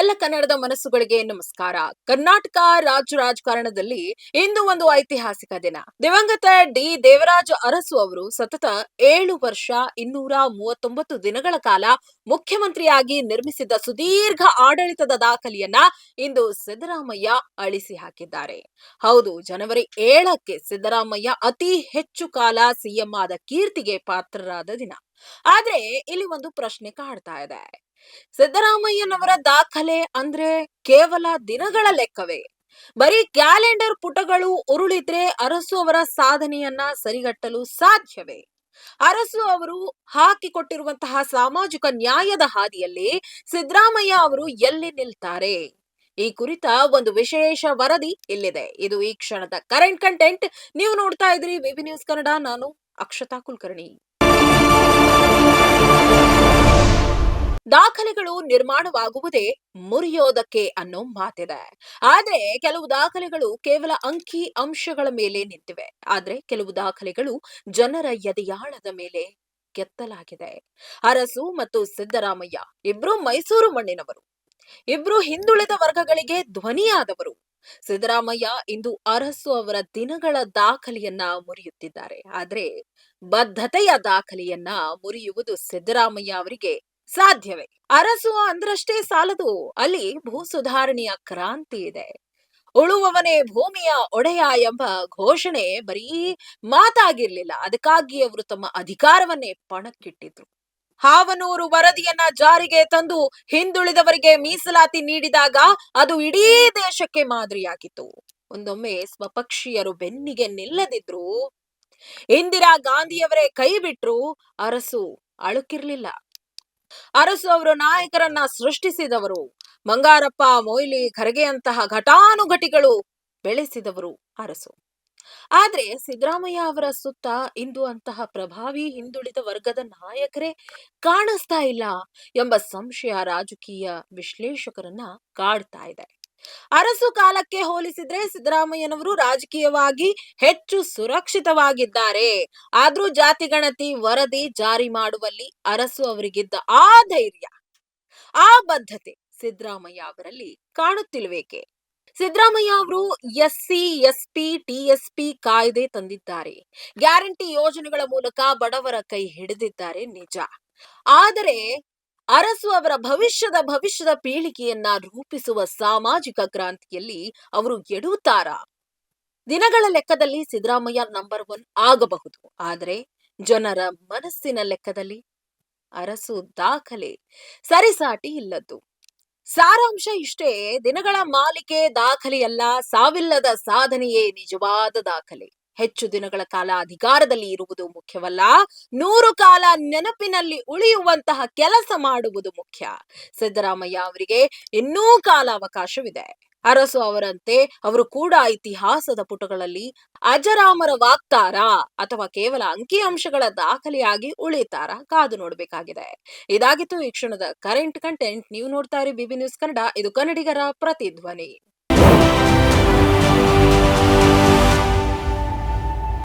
ಎಲ್ಲ ಕನ್ನಡದ ಮನಸ್ಸುಗಳಿಗೆ ನಮಸ್ಕಾರ. ಕರ್ನಾಟಕ ರಾಜ್ಯ ರಾಜಕಾರಣದಲ್ಲಿ ಇಂದು ಒಂದು ಐತಿಹಾಸಿಕ ದಿನ. ದಿವಂಗತ ಡಿ. ದೇವರಾಜ ಅರಸು ಅವರು ಸತತ ಏಳು ವರ್ಷ ಇನ್ನೂರ ಮೂವತ್ತೊಂಬತ್ತು ದಿನಗಳ ಕಾಲ ಮುಖ್ಯಮಂತ್ರಿಯಾಗಿ ನಿರ್ಮಿಸಿದ್ದ ಸುದೀರ್ಘ ಆಡಳಿತದ ದಾಖಲೆಯನ್ನ ಇಂದು ಸಿದ್ದರಾಮಯ್ಯ ಅಳಿಸಿ ಹಾಕಿದ್ದಾರೆ. ಹೌದು, ಜನವರಿ ಏಳಕ್ಕೆ ಸಿದ್ದರಾಮಯ್ಯ ಅತಿ ಹೆಚ್ಚು ಕಾಲ ಸಿಎಂ ಆದ ಕೀರ್ತಿಗೆ ಪಾತ್ರರಾದ ದಿನ. ಆದ್ರೆ ಇಲ್ಲಿ ಒಂದು ಪ್ರಶ್ನೆ ಕಾಡ್ತಾ ಇದೆ. ಸಿದ್ದರಾಮಯ್ಯನವರ ದಾಖಲೆ ಅಂದ್ರೆ ಕೇವಲ ದಿನಗಳ ಲೆಕ್ಕವೇ. ಬರೀ ಕ್ಯಾಲೆಂಡರ್ ಪುಟಗಳು ಉರುಳಿದ್ರೆ ಅರಸು ಅವರ ಸಾಧನೆಯನ್ನ ಸರಿಗಟ್ಟಲು ಸಾಧ್ಯವೇ. ಅರಸು ಅವರು ಹಾಕಿಕೊಟ್ಟಿರುವಂತಹ ಸಾಮಾಜಿಕ ನ್ಯಾಯದ ಹಾದಿಯಲ್ಲಿ ಸಿದ್ದರಾಮಯ್ಯ ಅವರು ಎಲ್ಲಿ ನಿಲ್ತಾರೆ? ಈ ಕುರಿತ ಒಂದು ವಿಶೇಷ ವರದಿ ಇಲ್ಲಿದೆ. ಇದು ಈ ಕ್ಷಣದ ಕರೆಂಟ್ ಕಂಟೆಂಟ್. ನೀವು ನೋಡ್ತಾ ಇದ್ರಿ ವಿಬಿ ನ್ಯೂಸ್ ಕನ್ನಡ, ನಾನು ಅಕ್ಷತಾ ಕುಲಕರ್ಣಿ. ದಾಖಲೆಗಳು ನಿರ್ಮಾಣವಾಗುವುದೇ ಮುರಿಯೋದಕ್ಕೆ ಅನ್ನೋ ಮಾತಿದೆ. ಆದ್ರೆ ಕೆಲವು ದಾಖಲೆಗಳು ಕೇವಲ ಅಂಕಿ ಅಂಶಗಳ ಮೇಲೆ ನಿಂತಿವೆ. ಆದ್ರೆ ಕೆಲವು ದಾಖಲೆಗಳು ಜನರ ಎದೆಯಾಳದ ಮೇಲೆ ಕೆತ್ತಲಾಗಿದೆ. ಅರಸು ಮತ್ತು ಸಿದ್ದರಾಮಯ್ಯ ಇಬ್ರು ಮೈಸೂರು ಮಣ್ಣಿನವರು. ಇಬ್ರು ಹಿಂದುಳಿದ ವರ್ಗಗಳಿಗೆ ಧ್ವನಿಯಾದವರು. ಸಿದ್ದರಾಮಯ್ಯ ಇಂದು ಅರಸು ಅವರ ದಿನಗಳ ದಾಖಲೆಯನ್ನ ಮುರಿಯುತ್ತಿದ್ದಾರೆ. ಆದ್ರೆ ಬದ್ಧತೆಯ ದಾಖಲೆಯನ್ನ ಮುರಿಯುವುದು ಸಿದ್ದರಾಮಯ್ಯ ಅವರಿಗೆ ಸಾಧ್ಯವೇ? ಅರಸು ಅಂದ್ರಷ್ಟೇ ಸಾಲದು. ಅಲ್ಲಿ ಭೂ ಸುಧಾರಣೆಯ ಕ್ರಾಂತಿ ಇದೆ. ಉಳುವವನೇ ಭೂಮಿಯ ಒಡೆಯ ಎಂಬ ಘೋಷಣೆ ಬರೀ ಮಾತಾಗಿರ್ಲಿಲ್ಲ. ಅದಕ್ಕಾಗಿ ಅವರು ತಮ್ಮ ಅಧಿಕಾರವನ್ನೇ ಪಣಕ್ಕಿಟ್ಟಿದ್ರು. ಹಾವನೂರು ವರದಿಯನ್ನ ಜಾರಿಗೆ ತಂದು ಹಿಂದುಳಿದವರಿಗೆ ಮೀಸಲಾತಿ ನೀಡಿದಾಗ ಅದು ಇಡೀ ದೇಶಕ್ಕೆ ಮಾದರಿಯಾಗಿತ್ತು. ಒಂದೊಮ್ಮೆ ಸ್ವಪಕ್ಷೀಯರು ಬೆನ್ನಿಗೆ ನಿಲ್ಲದಿದ್ರು. ಇಂದಿರಾ ಗಾಂಧಿಯವರೇ ಕೈ ಬಿಟ್ರು. ಅರಸು ಅಳುಕಿರ್ಲಿಲ್ಲ. ಅರಸು ಅವರು ನಾಯಕರನ್ನ ಸೃಷ್ಟಿಸಿದವರು. ಮಂಗಾರಪ್ಪ, ಮೊಯ್ಲಿ ಖರ್ಗೆಯಂತಹ ಘಟಾನುಘಟಿಗಳು ಬೆಳೆಸಿದವರು ಅರಸು. ಆದ್ರೆ ಸಿದ್ದರಾಮಯ್ಯ ಅವರ ಸುತ್ತ ಇಂದು ಅಂತಹ ಪ್ರಭಾವಿ ಹಿಂದುಳಿದ ವರ್ಗದ ನಾಯಕರೇ ಕಾಣಿಸ್ತಾ ಇಲ್ಲ ಎಂಬ ಸಂಶಯ ರಾಜಕೀಯ ವಿಶ್ಲೇಷಕರನ್ನ ಕಾಡ್ತಾ ಇದೆ. ಅರಸು ಕಾಲಕ್ಕೆ ಹೋಲಿಸಿದ್ರೆ ಸಿದ್ದರಾಮಯ್ಯನವರು ರಾಜಕೀಯವಾಗಿ ಹೆಚ್ಚು ಸುರಕ್ಷಿತವಾಗಿದ್ದಾರೆ. ಆದ್ರೂ ಜಾತಿ ಗಣತಿ ವರದಿ ಜಾರಿ ಮಾಡುವಲ್ಲಿ ಅರಸು ಅವರಿಗಿದ್ದ ಆ ಧೈರ್ಯ, ಆ ಬದ್ಧತೆ ಸಿದ್ದರಾಮಯ್ಯ ಅವರಲ್ಲಿ ಕಾಣುತ್ತಿಲ್ವೇಕೆ? ಸಿದ್ದರಾಮಯ್ಯ ಅವರು ಎಸ್ಸಿ ಎಸ್ಪಿ ಟಿಎಸ್ಪಿ ಕಾಯ್ದೆ ತಂದಿದ್ದಾರೆ. ಗ್ಯಾರಂಟಿ ಯೋಜನೆಗಳ ಮೂಲಕ ಬಡವರ ಕೈ ಹಿಡಿದಿದ್ದಾರೆ ನಿಜ. ಆದರೆ ಅರಸು ಅವರ ಭವಿಷ್ಯದ ಭವಿಷ್ಯದ ಪೀಳಿಗೆಯನ್ನ ರೂಪಿಸುವ ಸಾಮಾಜಿಕ ಕ್ರಾಂತಿಯಲ್ಲಿ ಅವರು ಎಡುತ್ತಾರ ದಿನಗಳ ಲೆಕ್ಕದಲ್ಲಿ ಸಿದ್ದರಾಮಯ್ಯ ನಂಬರ್ ಒನ್ ಆಗಬಹುದು. ಆದರೆ ಜನರ ಮನಸ್ಸಿನ ಲೆಕ್ಕದಲ್ಲಿ ಅರಸು ದಾಖಲೆ ಸರಿಸಾಟಿ ಇಲ್ಲದ್ದು. ಸಾರಾಂಶ ಇಷ್ಟೇ, ದಿನಗಳ ಮಾಲಿಕೆ ದಾಖಲೆಯಲ್ಲ, ಸಾವಿಲ್ಲದ ಸಾಧನೆಯೇ ನಿಜವಾದ ದಾಖಲೆ. ಹೆಚ್ಚು ದಿನಗಳ ಕಾಲ ಅಧಿಕಾರದಲ್ಲಿ ಇರುವುದು ಮುಖ್ಯವಲ್ಲ. ನೂರು ಕಾಲ ನೆನಪಿನಲ್ಲಿ ಉಳಿಯುವಂತಹ ಕೆಲಸ ಮಾಡುವುದು ಮುಖ್ಯ. ಸಿದ್ದರಾಮಯ್ಯ ಅವರಿಗೆ ಇನ್ನೂ ಕಾಲಾವಕಾಶವಿದೆ ಅರಸು ಅವರಂತೆ ಅವರು ಕೂಡ ಇತಿಹಾಸದ ಪುಟಗಳಲ್ಲಿ ಅಜರಾಮರ ವಾಕ್ತಾರ ಅಥವಾ ಕೇವಲ ಅಂಕಿಅಂಶಗಳ ದಾಖಲೆಯಾಗಿ ಉಳಿತಾರ ಕಾದು ನೋಡಬೇಕಾಗಿದೆ. ಇದಾಗಿತ್ತು ಈ ಕ್ಷಣದ ಕರೆಂಟ್ ಕಂಟೆಂಟ್. ನೀವು ನೋಡ್ತಾ ಇರಿ ಬಿಬಿ ನ್ಯೂಸ್ ಕನ್ನಡ. ಇದು ಕನ್ನಡಿಗರ ಪ್ರತಿಧ್ವನಿ.